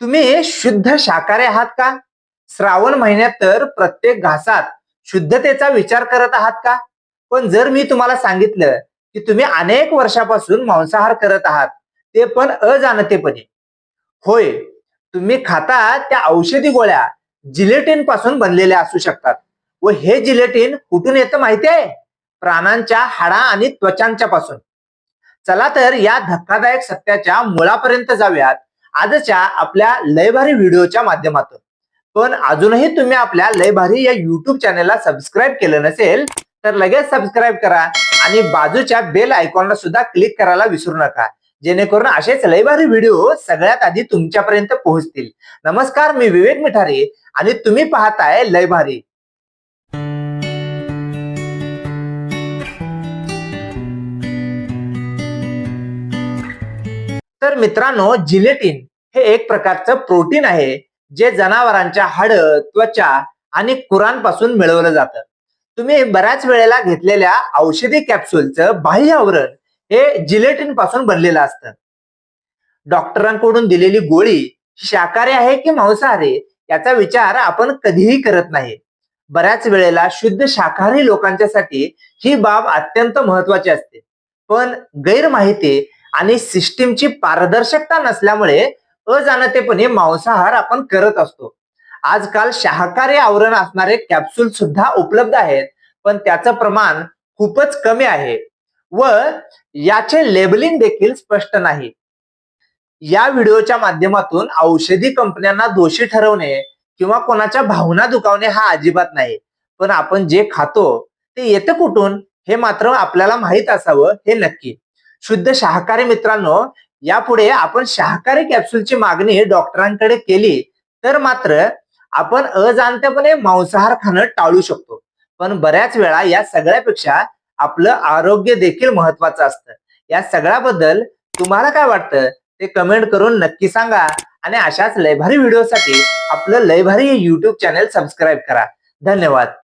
तुम्ही शुद्ध शाकाहारी आहात का? श्रावण महिन्यात तर प्रत्येक घासात शुद्धतेचा विचार करत आहात का? पण जर मी तुम्हाला सांगितलं की तुम्ही अनेक वर्षापासून मांसाहार करत आहात ते पण अजाणतेपणे. होय तुम्ही खाता त्या औषधी गोळ्या जिलेटिनपासून बनलेल्या असू शकतात. व हे जिलेटिन कुठून येतं माहिती आहे? प्राणांच्या हाडा आणि त्वचांच्या पासून. चला तर या धक्कादायक सत्याच्या मुळापर्यंत जाऊयात. आजच्या आपल्या लयभारी व्हिडिओच्या माध्यमातून. पण अजूनही तुम्ही आपल्या लयभारी या युट्यूब चॅनलला सबस्क्राईब केलं नसेल तर लगेच सबस्क्राईब करा आणि बाजूच्या बेल आयकॉनला सुद्धा क्लिक करायला विसरू नका. जेणेकरून असेच लयभारी व्हिडिओ सगळ्यात आधी तुमच्यापर्यंत पोहोचतील. नमस्कार मी विवेक मिठारे आणि तुम्ही पाहताय लयभारी तर मित्रांनो जिलेटिन हे एक प्रकारचं प्रोटीन आहे जे जनावरांच्या हाड त्वचा आणि कुरांपासून मिळवलं जातं. तुम्ही बऱ्याच वेळेला घेतलेल्या औषधी कॅप्सूलचं बाह्य आवरण हे जिलेटिनपासून बनलेलं असतं. डॉक्टरांकडून दिलेली गोळी शाकाहारी आहे की मांसाहारी याचा विचार आपण कधीही करत नाही. बऱ्याच वेळेला शुद्ध शाकाहारी लोकांच्यासाठी ही बाब अत्यंत महत्वाची असते. पण गैरमाहिती आणि सिस्टीमची पारदर्शकता नसल्यामुळे अजाणतेपणे मांसाहार आपण करत असतो. आजकाल शाकाहारी आवरण असणारे कॅप्सूल सुद्धा उपलब्ध आहेत पण त्याचं प्रमाण खूपच कमी आहे व याचे लेबलिंग देखील स्पष्ट नाही. या व्हिडिओच्या माध्यमातून औषधी कंपन्यांना दोषी ठरवणे किंवा कोणाच्या भावना दुखावणे हा अजिबात नाही. पण आपण जे खातो ते येतं कुठून हे मात्र आपल्याला माहीत असावं हे नक्की. शुद्ध शाकाहारी मित्रांनो यापुढे आपण शाकाहारी कॅप्सूलची मागणी डॉक्टरांकडे केली तर मात्र आपण अजाणतेपणे मांसाहार खाणं टाळू शकतो. पण बऱ्याच वेळा या सगळ्यापेक्षा आपलं आरोग्य देखील महत्वाचं असतं. या सगळ्याबद्दल तुम्हाला काय वाटतं? ते कमेंट करून नक्की सांगा आणि अशाच लयभारी व्हिडिओसाठी आपलं लयभारी युट्यूब चॅनेल सबस्क्राईब करा. धन्यवाद.